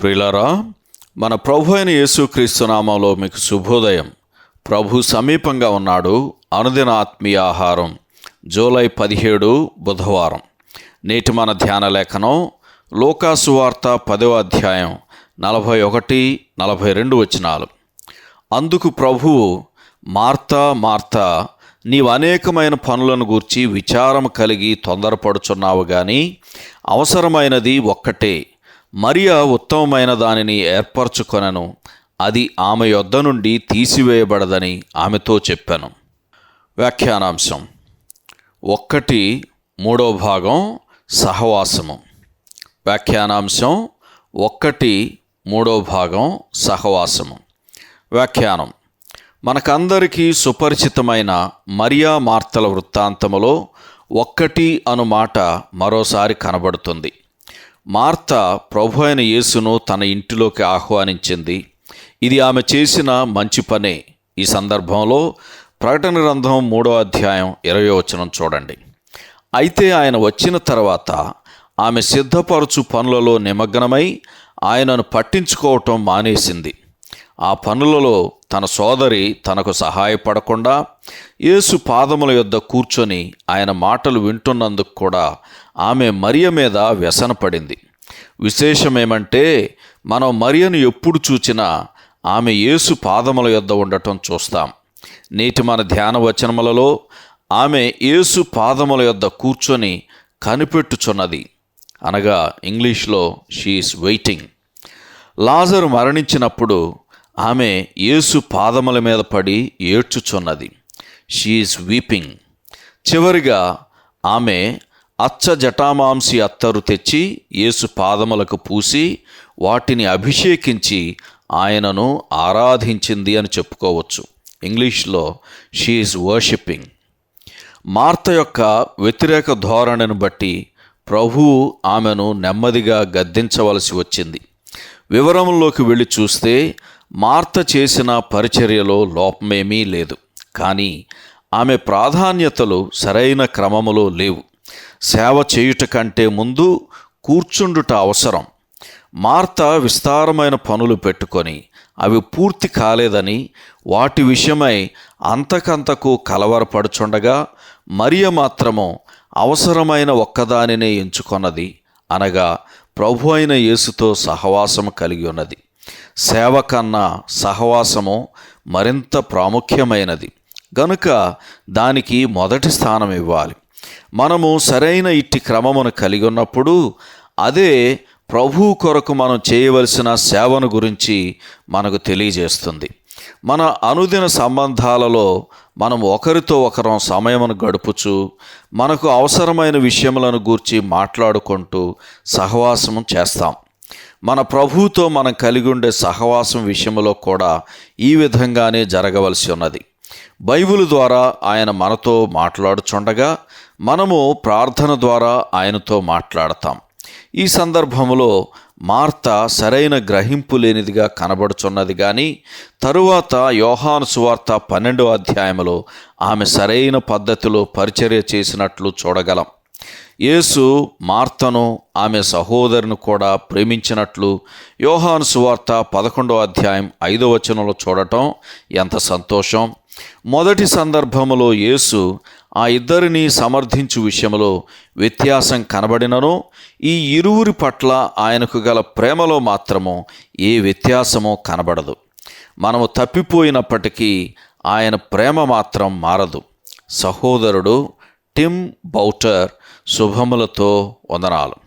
ప్రియులారా మన ప్రభు అయిన యేసుక్రీస్తు నామంలో మీకు శుభోదయం. ప్రభు సమీపంగా ఉన్నాడు అనుదిన ఆత్మీయ ఆహారం జూలై పదిహేడు బుధవారం. నేటి మన ధ్యాన లేఖనం లోకాసు వార్త పదవ అధ్యాయం నలభై ఒకటి నలభై రెండు వచనాలు. అందుకు ప్రభువు మార్తా మార్తా నీవు అనేకమైన పనులను గూర్చి విచారం కలిగి తొందరపడుచున్నావు కానీ అవసరమైనది ఒక్కటే. మరియా ఉత్తమమైన దానిని ఏర్పరచుకొనను. అది ఆమె యొద్ద నుండి తీసివేయబడదని ఆమెతో చెప్పాను. వ్యాఖ్యానాంశం. ఒక్కటి మూడో భాగం సహవాసము. వ్యాఖ్యానాంశం. ఒక్కటి మూడో భాగం సహవాసము. వ్యాఖ్యానం. మనకందరికీ సుపరిచితమైన మరియా మార్తల వృత్తాంతములో ఒక్కటి అను మాట మరోసారి కనబడుతుంది. మార్త ప్రభు అయిన యేసును తన ఇంటిలోకి ఆహ్వానించింది. ఇది ఆమె చేసిన మంచి పనే. ఈ సందర్భంలో ప్రకటన గ్రంథం మూడో అధ్యాయం ఇరవై వచనం చూడండి. అయితే ఆయన వచ్చిన తర్వాత ఆమె సిద్ధపరచు పనులలో నిమగ్నమై ఆయనను పట్టించుకోవటం మానేసింది. ఆ పనులలో తన సోదరి తనకు సహాయపడకుండా యేసు పాదముల యొద్ద కూర్చొని ఆయన మాటలు వింటున్నందుకు కూడా ఆమె మరియ మీద వ్యసనపడింది. విశేషమేమంటే మనం మరియను ఎప్పుడు చూచినా ఆమె యేసు పాదముల యొద్ద ఉండటం చూస్తాం. నేటి మన ధ్యాన వచనములలో ఆమె యేసు పాదముల యొద్ద కూర్చొని కనిపెట్టుచున్నది. అనగా ఇంగ్లీష్లో షీఈస్ వెయిటింగ్ లాజరు మరణించినప్పుడు ఆమె యేసు పాదముల మీద పడి ఏడ్చుచున్నది. షీఈస్ వీపింగ్ చివరిగా ఆమె అచ్చ జటామాంసి అత్తరు తెచ్చి యేసు పాదములకు పూసి వాటిని అభిషేకించి ఆయనను ఆరాధించింది అని చెప్పుకోవచ్చు. ఇంగ్లీష్లో షీఈస్ వర్షిప్పింగ్ మార్త యొక్క వ్యతిరేక ధోరణిని బట్టి ప్రభువు ఆమెను నెమ్మదిగా గద్దించవలసి వచ్చింది. వివరంలోకి వెళ్ళి చూస్తే మార్త చేసిన పరిచర్యలో లోపమేమీ లేదు. కానీ ఆమె ప్రాధాన్యతలు సరైన క్రమములో లేవు. సేవ చేయుట కంటే ముందు కూర్చుండుట అవసరం. మార్త విస్తారమైన పనులు పెట్టుకొని అవి పూర్తి కాలేదని వాటి విషయమై అంతకంతకు కలవరపడుచుండగా మరియ మాత్రము అవసరమైన ఒక్కదానినే ఎంచుకొన్నది అనగా ప్రభు అయిన యేసుతో సహవాసం కలిగి ఉన్నది. సేవ కన్నా సహవాసము మరింత ప్రాముఖ్యమైనది. గనుక దానికి మొదటి స్థానం ఇవ్వాలి. మనము సరైన ఇట్టి క్రమమును కలిగి ఉన్నప్పుడు అదే ప్రభు కొరకు మనం చేయవలసిన సేవను గురించి మనకు తెలియజేస్తుంది. మన అనుదిన సంబంధాలలో మనం ఒకరితో ఒకరం సమయమును గడుపుచు మనకు అవసరమైన విషయములను గూర్చి మాట్లాడుకుంటూ సహవాసము చేస్తాం. మన ప్రభువుతో మనం కలిగి ఉండే సహవాసం విషయంలో కూడా ఈ విధంగానే జరగవలసి ఉన్నది. బైబిల్ ద్వారా ఆయన మనతో మాట్లాడుచుండగా మనము ప్రార్థన ద్వారా ఆయనతో మాట్లాడతాం. ఈ సందర్భంలో మార్త సరైన గ్రహింపు లేనిదిగా కనబడుచున్నది కానీ తరువాత యోహాను సువార్త పన్నెండో అధ్యాయంలో ఆమె సరైన పద్ధతిలో పరిచర్య చేసినట్లు చూడగలం. యేసు మార్తను ఆమె సహోదరుని కూడా ప్రేమించినట్లు యోహాను సువార్త పదకొండో అధ్యాయం ఐదో వచనంలో చూడటం ఎంత సంతోషం. మొదటి సందర్భములో యేసు ఆ ఇద్దరిని సమర్థించు విషయంలో వ్యత్యాసం కనబడినను ఈ ఇరువురి పట్ల ఆయనకు గల ప్రేమలో మాత్రము ఏ వ్యత్యాసమో కనబడదు. మనము తప్పిపోయినప్పటికీ ఆయన ప్రేమ మాత్రం మారదు. సహోదరుడు టిమ్ బౌటర్ శుభములతో వందనాలు.